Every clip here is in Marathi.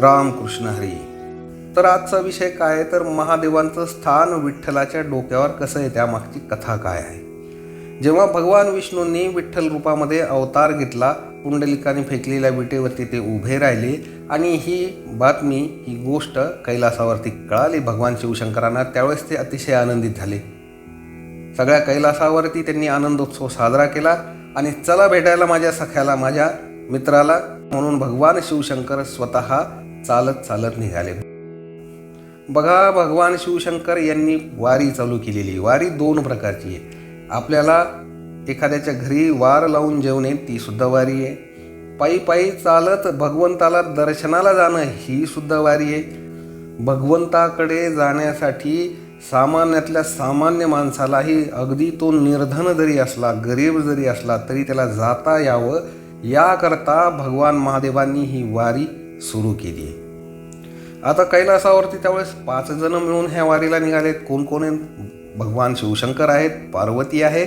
रामकृष्ण हरी. तर आजचा विषय काय आहे? तर महादेवांचं स्थान विठ्ठलाच्या डोक्यावर कसं आहे? त्यामागची कथा काय आहे? जेव्हा भगवान विष्णूंनी विठ्ठल रूपामध्ये अवतार घेतला पुंडलिकाने फेकलेल्या विटेवरती ते उभे राहिले आणि ही बातमी ही गोष्ट कैलासावरती कळाली भगवान शिवशंकरांना त्यावेळेस ते अतिशय आनंदित झाले. सगळ्या कैलासावरती त्यांनी आनंदोत्सव साजरा केला आणि चला भेटायला माझ्या सख्याला माझ्या मित्राला म्हणून भगवान शिवशंकर स्वतः चालत चालत निघाले. बघा भगवान शिवशंकर यांनी वारी चालू केलेली वारी दोन प्रकारची आहे. आपल्याला एखाद्याच्या घरी वार लावून जेवणे ती सुद्धा वारी आहे. पायी पायी चालत भगवंताला दर्शनाला जाणं ही सुद्धा वारी आहे. भगवंताकडे जाण्यासाठी सामान्यातल्या सामान्य माणसालाही अगदी तो निर्धन जरी असला गरीब जरी असला तरी त्याला जाता यावं. याकरता भगवान महादेवांनी ही वारी सुरू केली आहे. आता कैलासावरती त्यावेळेस पाच जण मिळून ह्या वारीला निघालेत. कोण कोण आहेत? भगवान शिवशंकर आहेत पार्वती आहे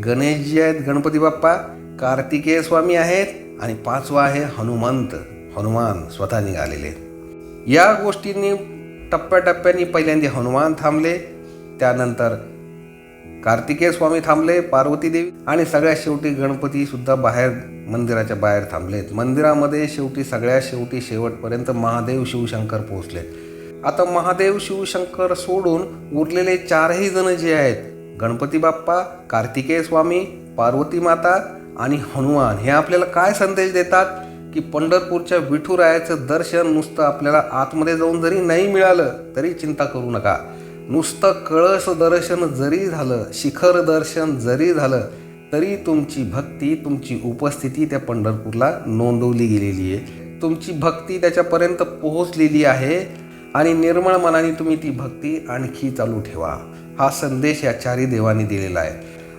गणेशजी आहेत गणपती बाप्पा कार्तिकेय स्वामी आहेत आणि पाचवा आहे हनुमंत. हनुमान स्वतः निघालेले या गोष्टींनी टप्प्याटप्प्याने पहिल्यांदा हनुमान थांबले. त्यानंतर कार्तिकेय स्वामी थांबले पार्वती देवी आणि सगळ्यात शेवटी गणपतीसुद्धा बाहेर मंदिराच्या बाहेर थांबलेत. मंदिरामध्ये शेवटी सगळ्या शेवटी शेवटपर्यंत महादेव शिवशंकर पोहोचलेत. आता महादेव शिवशंकर सोडून उरलेले चारही जण जे आहेत गणपती बाप्पा कार्तिकेय स्वामी पार्वती माता आणि हनुमान हे आपल्याला काय संदेश देतात? की पंढरपूरच्या विठुरायाचं दर्शन नुसतं आपल्याला आतमध्ये जाऊन जरी नाही मिळालं तरी चिंता करू नका. नुसतं कळस दर्शन जरी झालं शिखर दर्शन जरी झालं तरी तुमची भक्ती तुमची उपस्थिती त्या पंढरपूरला नोंदवली गेलेली आहे. तुमची भक्ती त्याच्यापर्यंत पोहोचलेली आहे आणि निर्मळ मनाने तुम्ही ती भक्ती आणखी चालू ठेवा. हा संदेश या चारी देवांनी दिलेला आहे.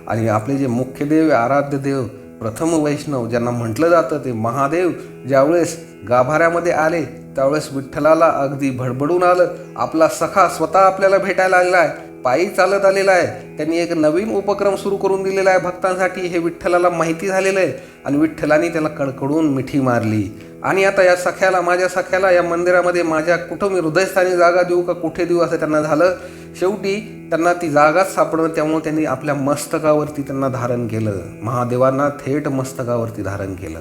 आणि आपले जे मुख्य देव आराध्य देव प्रथम वैष्णव ज्यांना म्हटलं जातं ते महादेव ज्यावेळेस गाभाऱ्यामध्ये आले त्यावेळेस विठ्ठलाला अगदी भडबडून आलं आपला सखा स्वतः आपल्याला भेटायला आलेला आहे. पायी चालत आलेला आहे. त्यांनी एक नवीन उपक्रम सुरू करून दिलेला आहे भक्तांसाठी. हे विठ्ठलाला माहिती झालेलं आहे. आणि विठ्ठलाने त्याला कडकडून मिठी मारली. आणि आता या सख्याला माझ्या सख्याला या मंदिरामध्ये माझ्या कुठं मी हृदयस्थानी जागा देऊ का कुठे देऊ असं त्यांना झालं. शेवटी त्यांना ती जागाच सापडणं त्यामुळे त्यांनी आपल्या मस्तकावरती त्यांना धारण केलं. महादेवांना थेट मस्तकावरती धारण केलं.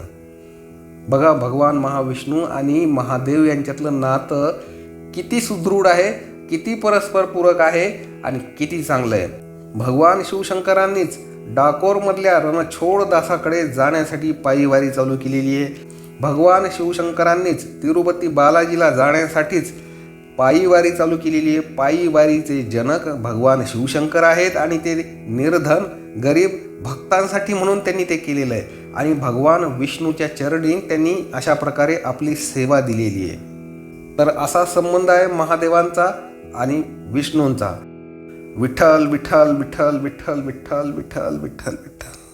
बघा भगवान महाविष्णू आणि महादेव यांच्यातलं नातं किती सुदृढ आहे. किती परस्पर पूरक आहे आणि किती चांगलं आहे. भगवान शिवशंकरांनीच डाकोरमधल्या रणछोड दासाकडे जाण्यासाठी पायीवारी चालू केलेली आहे. भगवान शिवशंकरांनीच तिरुपती बालाजीला जाण्यासाठीच पायीवारी चालू केलेली आहे. पायीवारीचे जनक भगवान शिवशंकर आहेत आणि ते निर्धन गरीब भक्तांसाठी म्हणून त्यांनी ते केलेलं आहे. आणि भगवान विष्णूच्या चरणी त्यांनी अशा प्रकारे आपली सेवा दिलेली आहे. तर असा संबंध आहे महादेवांचा. आणि विष्णूंचा. विठ्ठल विठ्ठल विठ्ठल विठ्ठल विठ्ठल विठ्ठल विठ्ठल विठ्ठल.